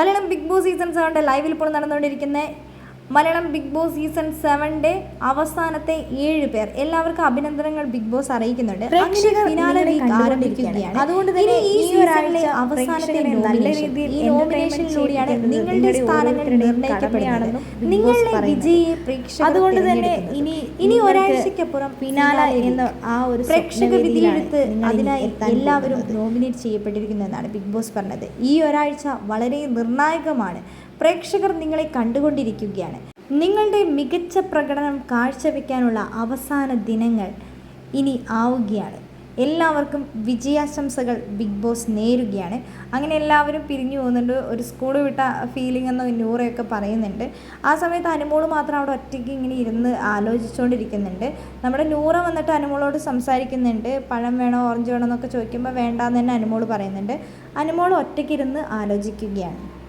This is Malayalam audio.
മലയാളം ബിഗ് ബോസ് സീസൺ സെവന്റെ ലൈവിൽ ഇപ്പോൾ നടന്നുകൊണ്ടിരിക്കുന്ന മലയാളം ബിഗ് ബോസ് സീസൺ സെവന്റെ അവസാനത്തെ ഏഴ് പേർ. എല്ലാവർക്കും അഭിനന്ദനങ്ങൾ ബിഗ് ബോസ് അറിയിക്കുന്നുണ്ട്. പ്രേക്ഷകർ ഫിനാലെ നിങ്ങളെ വീക്ക് ആരംഭിക്കുകയാണ്. അതുകൊണ്ട് തന്നെ ഈ ഒരാളിലെ സീസണിലെ അവസാനത്തെ നല്ല രീതിയിൽ ഈ നോമിനേഷനിലൂടെയാണ് നിങ്ങളുടെ സ്ഥാനങ്ങൾ Boss നിങ്ങളുടെ വിജയി വിജയിയെ പ്രേക്ഷകർ അതുകൊണ്ട് തന്നെ ഇനി ഇനി ഒരാഴ്ചക്കപ്പുറം ഫിനാല എന്ന ആ ഒരു പ്രേക്ഷക വിധിയെടുത്ത് അതിനായി എല്ലാവരും നോമിനേറ്റ് ചെയ്യപ്പെട്ടിരിക്കുന്നു എന്നാണ് ബിഗ് ബോസ് പറഞ്ഞത്. ഈ ഒരാഴ്ച വളരെ നിർണായകമാണ്. പ്രേക്ഷകർ നിങ്ങളെ കണ്ടുകൊണ്ടിരിക്കുകയാണ്. നിങ്ങളുടെ മികച്ച പ്രകടനം കാഴ്ചവെക്കാനുള്ള അവസാന ദിനങ്ങൾ ഇനി ആവുകയാണ്. എല്ലാവർക്കും വിജയാശംസകൾ ബിഗ് ബോസ് നേരുകയാണ്. അങ്ങനെ എല്ലാവരും പിരിഞ്ഞു പോകുന്നുണ്ട്. ഒരു സ്കൂൾ വിട്ട ഫീലിംഗ് എന്ന് നൂറയൊക്കെ പറയുന്നുണ്ട്. ആ സമയത്ത് അനുമോൾ മാത്രം അവിടെ ഒറ്റയ്ക്ക് ഇങ്ങനെ ഇരുന്ന് ആലോചിച്ചുകൊണ്ടിരിക്കുന്നുണ്ട്. നമ്മുടെ നൂറ വന്നിട്ട് അനുമോളോട് സംസാരിക്കുന്നുണ്ട്. പഴം വേണോ ഓറഞ്ച് വേണോ എന്നൊക്കെ ചോദിക്കുമ്പോൾ വേണ്ടാന്ന് തന്നെ അനുമോൾ പറയുന്നുണ്ട്. അനുമോൾ ഒറ്റയ്ക്കിരുന്ന് ആലോചിക്കുകയാണ്.